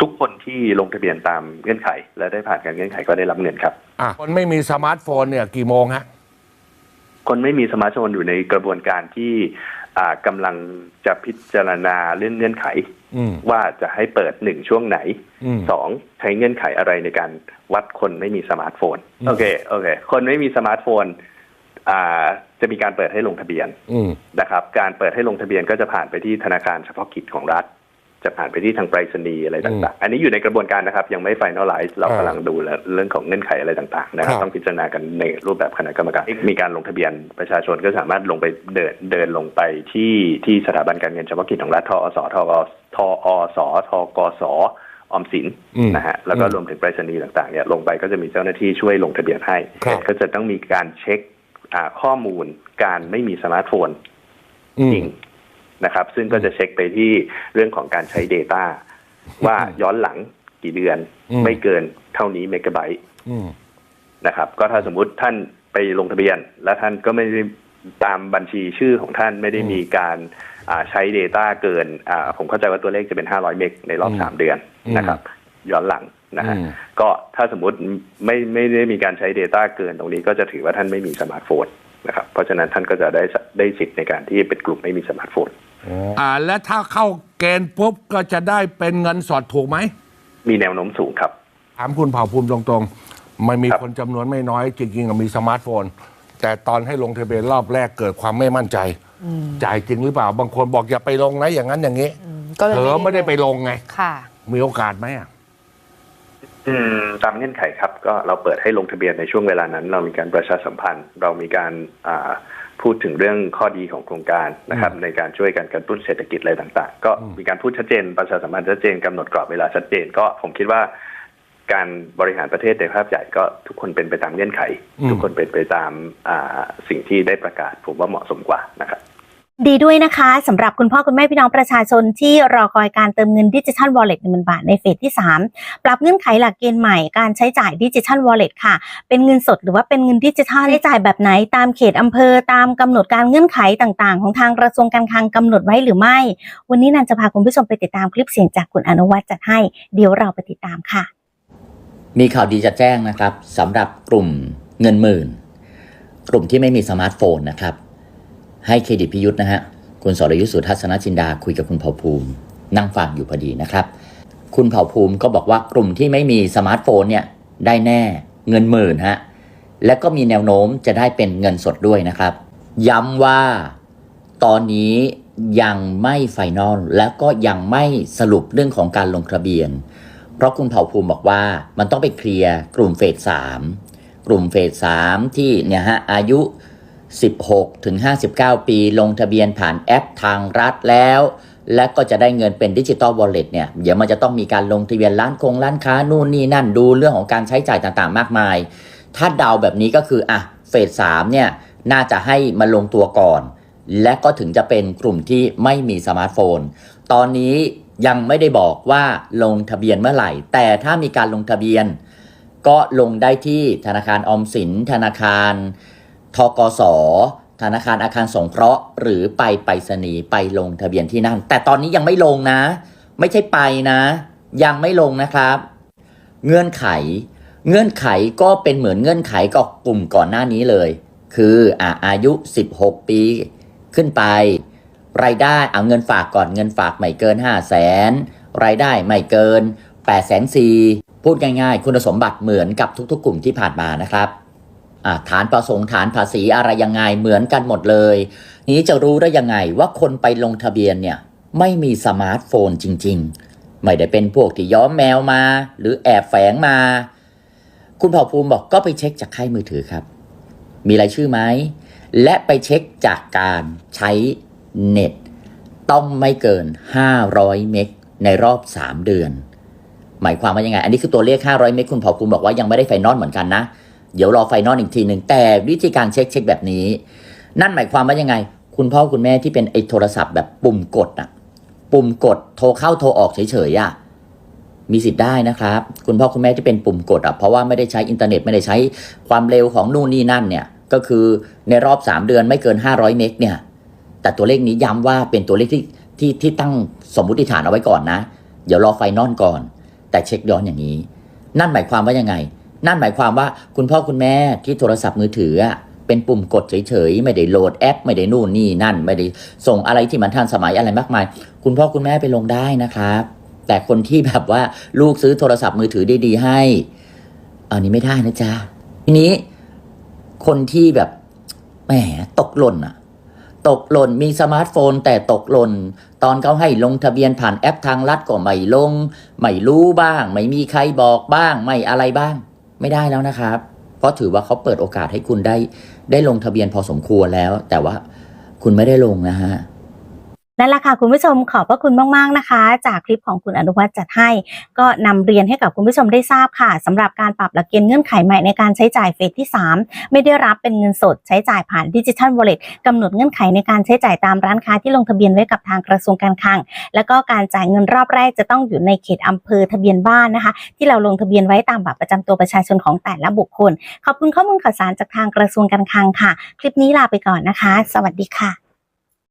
ทุกคนที่ลงทะเบียนตามเงื่อนไข และได้ผ่านการเงื่อนไขก็ได้รับเงินครับ อะคนไม่มีสมาร์ทโฟนเนี่ยกี่โมงฮะ คนไม่มีสมาร์ทโฟนอยู่ในกระบวนการที่อ่ากำลังจะพิจารณาเรื่องเงื่อนไข อืม ว่าจะให้เปิดหนึ่งช่วงไหนอืม สองใช้เงื่อนไขอะไรในการวัดคนไม่มีสมาร์ทโฟน อืม โอเคโอเค คนไม่มีสมาร์ทโฟนอ่าจะมีการเปิดให้ลงทะเบียน อืม นะครับการเปิดให้ลงทะเบียนก็จะผ่านไปที่ธนาคารเฉพาะกิจของรัฐ จะผ่านไปที่ทางไปรษณีย์อะไรต่างๆ อันนี้อยู่ในกระบวนการนะครับ ยังไม่ finalize เราอ่ากำลังดูเรื่องของเงื่อนไขอะไรต่างๆนะครับครับ ต้องพิจารณากันในรูปแบบคณะกรรมการ มีการลงทะเบียนประชาชนก็สามารถลงไปเดินเดินลงไปที่ที่สถาบันการเงินเฉพาะกิจของรัฐทอสทกทอสทกสออมสินอืมนะฮะแล้วก็อืมรวมถึงไปรษณีย์ต่างๆเนี่ยลงไปก็จะมีเจ้าหน้าที่ช่วยลงทะเบียนให้ครับก็จะต้องมีการเช็คอ่าข้อมูลการไม่มีสมาร์ทโฟนอืจมริง นะครับ ซึ่งก็จะเช็คไปที่เรื่องของการใช้ Data ว่าย้อนหลังกี่เดือนอืมไม่เกินเท่านี้เมกะไบต์อืมนะครับ ก็ถ้าสมมุติท่านไปลงทะเบียน แล้วท่านก็ไม่ได้ตามบัญชีชื่อของท่านไม่ได้อืมมีการอ่าใช้ Data เกินอ่าผมเข้าใจว่าตัวเลขจะเป็น 500 เมกในรอบอืมสามเดือนนะครับย้อนหลังนะฮะอืมก็ถ้าสมมติไม่ไม่ได้มีการใช้ Data เกินตรงนี้ก็จะถือว่าท่านไม่มีสมาร์ทโฟนนะครับ เพราะฉะนั้นท่านก็จะได้ได้สิทธิ์ในการที่เป็นกลุ่มไม่มีสมาร์ทโฟน อ่า และถ้าเข้าเกณฑ์ปุ๊บก็จะได้เป็นเงินสดถูกไหม มีแนวโน้มสูงครับ ถามคุณเผ่าภูมิตรงๆ มันมีครับ คนจำนวนไม่น้อย จริงๆอะมีสมาร์ทโฟน แต่ตอนให้ลงทะเบียนรอบแรกเกิดความไม่มั่นใจ จ่ายจริงหรือเปล่า บางคนบอกอย่าไปลงนะอย่างนั้นอย่างนี้ก็เลยเธอไม่ได้ไปลงไง ค่ะ มีโอกาสไหมอะ อืมตามเงื่อนไขครับ ก็เราเปิดให้ลงทะเบียนในช่วงเวลานั้น เรามีการประชาสัมพันธ์ เรามีการอ่า พูดถึงเรื่องข้อดีของโครงการนะครับ ในการช่วยกันกระตุ้นเศรษฐกิจอะไรต่างๆ ก็มีการพูดชัดเจนประชาสัมพันธ์ชัดเจนกำหนดกรอบเวลาชัดเจน ก็ผมคิดว่า การบริหารประเทศในภาพใหญ่ก็ทุกคนเป็นไปตามเงื่อนไขอืมทุกคนเป็นไปตามอ่าสิ่งที่ได้ประกาศ ผมว่าเหมาะสมกว่านะครับ ดีด้วยนะคะสำหรับคุณพ่อคุณแม่พี่น้องประชาชนที่รอคอยการเติมเงินดิจิทัลวอลเล็ตหนึ่งบาทในเฟสที่ 3 ปรับเงื่อนไขหลักเกณฑ์ใหม่การใช้จ่ายดิจิทัลวอลเล็ตค่ะ เป็นเงินสดหรือว่าเป็นเงินดิจิทัลใช้จ่ายแบบไหนตามเขตอำเภอตามกำหนดการเงื่อนไขต่างๆ ของทางกระทรวงการคลังกำหนดไว้หรือไม่ วันนี้นันจะพาคุณผู้ชมไปติดตามคลิปเสียงจากคุณอนุวัฒน์จัดให้เดี๋ยวเราไปติดตามค่ะ มีข่าวดีจะแจ้งนะครับสำหรับกลุ่มเงินหมื่น กลุ่มที่ไม่มีสมาร์ทโฟนนะครับ ให้เครดิตพิยุทธ์นะฮะคุณสรยุทธสุทัศนจินดาคุยกับคุณเผ่าภูมิ นั่งฟังอยู่พอดีนะครับ คุณเผ่าภูมิก็บอกว่ากลุ่มที่ไม่มีสมาร์ทโฟนเนี่ยได้แน่เงินหมื่นฮะและก็มีแนวโน้มจะได้เป็นเงินสดด้วยนะครับ ย้ำว่าตอนนี้ยังไม่ไฟนอลและก็ยังไม่สรุปเรื่องของการลงทะเบียน เพราะคุณเผ่าภูมิบอกว่ามันต้องไปเคลียร์กลุ่มเฟสสามกลุ่มเฟสสามที่เนี่ยฮะอายุ 16 ถึง 59 ปี ลงทะเบียนผ่านแอปทางรัฐแล้ว และก็จะได้เงินเป็นดิจิตอลวอลเล็ตเนี่ย เดี๋ยวมันจะต้องมีการลงทะเบียนร้านคงร้านค้านู่นนี่นั่นดูเรื่องของการใช้จ่ายต่างๆ มากมาย ถ้าเดาแบบนี้ก็คืออะเฟสสามเนี่ยน่าจะให้มาลงตัวก่อน และก็ถึงจะเป็นกลุ่มที่ไม่มีสมาร์ทโฟน ตอนนี้ยังไม่ได้บอกว่าลงทะเบียนเมื่อไหร่ แต่ถ้ามีการลงทะเบียน ก็ลงได้ที่ธนาคารออมสินธนาคาร ทกสธนาคารอาคารสงเคราะห์ หรือไปไปรษณีย์ไปลงทะเบียนที่นั่น แต่ตอนนี้ยังไม่ลงนะ ไม่ใช่ไปนะ ยังไม่ลงนะครับ เงื่อนไข เงื่อนไขก็เป็นเหมือนเงื่อนไขกับกลุ่มก่อนหน้านี้เลย คืออะอายุ 16 ปีขึ้นไป รายได้เอาเงินฝากก่อนเงินฝากไม่เกิน 5 0 0แสนรายได้ไม่เกิน8 0 0 0 0พูดง่ายๆ คุณสมบัติเหมือนกับทุกๆ กลุ่มที่ผ่านมานะครับ ฐานประสงค์ฐานภาษีอะไรยังไงเหมือนกันหมดเลย นี้จะรู้ได้ยังไงว่าคนไปลงทะเบียนเนี่ยไม่มีสมาร์ทโฟนจริง ๆ ไม่ได้เป็นพวกที่ย้อมแมวมา หรือแอบแฝงมา คุณเผ่าภูมิบอกก็ไปเช็คจากค่ายมือถือครับ มีรายชื่อไหม และไปเช็คจากการใช้เน็ต ต้องไม่เกิน 500 เมกในรอบ 3 เดือน หมายความว่ายังไง อันนี้คือตัวเลข 500 เมกคุณเผ่าภูมิบอกว่ายังไม่ได้ไฟนอลเหมือนกันนะ เดี๋ยวรอไฟนอลอีกทีหนึ่งแต่วิธีการเช็คเช็คแบบนี้ นั่นหมายความว่ายังไง คุณพ่อคุณแม่ที่เป็นไอ้โทรศัพท์แบบปุ่มกดอะปุ่มกดโทรเข้าโทรออกเฉยๆอะมีสิทธิ์ได้นะครับ คุณพ่อคุณแม่ที่เป็นปุ่มกดอะเพราะว่าไม่ได้ใช้อินเทอร์เน็ตไม่ได้ใช้ความเร็วของนู่นนี่นั่นเนี่ยก็คือในรอบ 3 เดือนไม่เกิน 500 เมกเนี่ย แต่ตัวเลขนี้ย้ำว่าเป็นตัวเลขที่ที่ที่ตั้งสมมุติฐานเอาไว้ก่อนนะ เดี๋ยวรอไฟนอลก่อน แต่เช็คย้อนอย่างนี้ นั่นหมายความว่ายังไง นั่นหมายความว่าคุณพ่อคุณแม่ที่โทรศัพท์มือถือเป็นปุ่มกดเฉยๆ ไม่ได้โหลดแอป ไม่ได้นู่นนี่นั่น ไม่ได้ส่งอะไรที่มันทันสมัยอะไรมากมาย คุณพ่อคุณแม่ไปลงได้นะครับ แต่คนที่แบบว่าลูกซื้อโทรศัพท์มือถือดีๆให้อันนี้ไม่ได้นะจ๊ะทีนี้คนที่แบบแหมตกหล่นอะตกหล่นมีสมาร์ทโฟน แต่ตกหล่น ตอนเขาให้ลงทะเบียนผ่านแอปทางลัดก็ไม่ลง ไม่รู้บ้าง ไม่มีใครบอกบ้าง ไม่อะไรบ้าง ไม่ได้แล้วนะครับ เพราะถือว่าเขาเปิดโอกาสให้คุณได้ได้ลงทะเบียนพอสมควรแล้ว แต่ว่าคุณไม่ได้ลงนะฮะ นั่นแหละค่ะคุณผู้ชมขอบพระคุณมากๆนะคะ จากคลิปของคุณอนุวัฒน์จัดให้ ก็นำเรียนให้กับคุณผู้ชมได้ทราบค่ะสำหรับการปรับหลักเกณฑ์เงื่อนไขใหม่ในการใช้จ่ายเฟสที่ 3 ไม่ได้รับเป็นเงินสดใช้จ่ายผ่านดิจิทัลวอลเล็ตกำหนดเงื่อนไขในการใช้จ่ายตามร้านค้าที่ลงทะเบียนไว้กับทางกระทรวงการคลัง แล้วก็การจ่ายเงินรอบแรกจะต้องอยู่ในเขตอำเภอทะเบียนบ้านนะคะ ที่เราลงทะเบียนไว้ตามบัตรประจำตัวประชาชนของแต่ละบุคคลขอบคุณข้อมูลข่าวสารจากทางกระทรวงการคลังค่ะ คลิปนี้ลาไปก่อนนะคะ สวัสดีค่ะ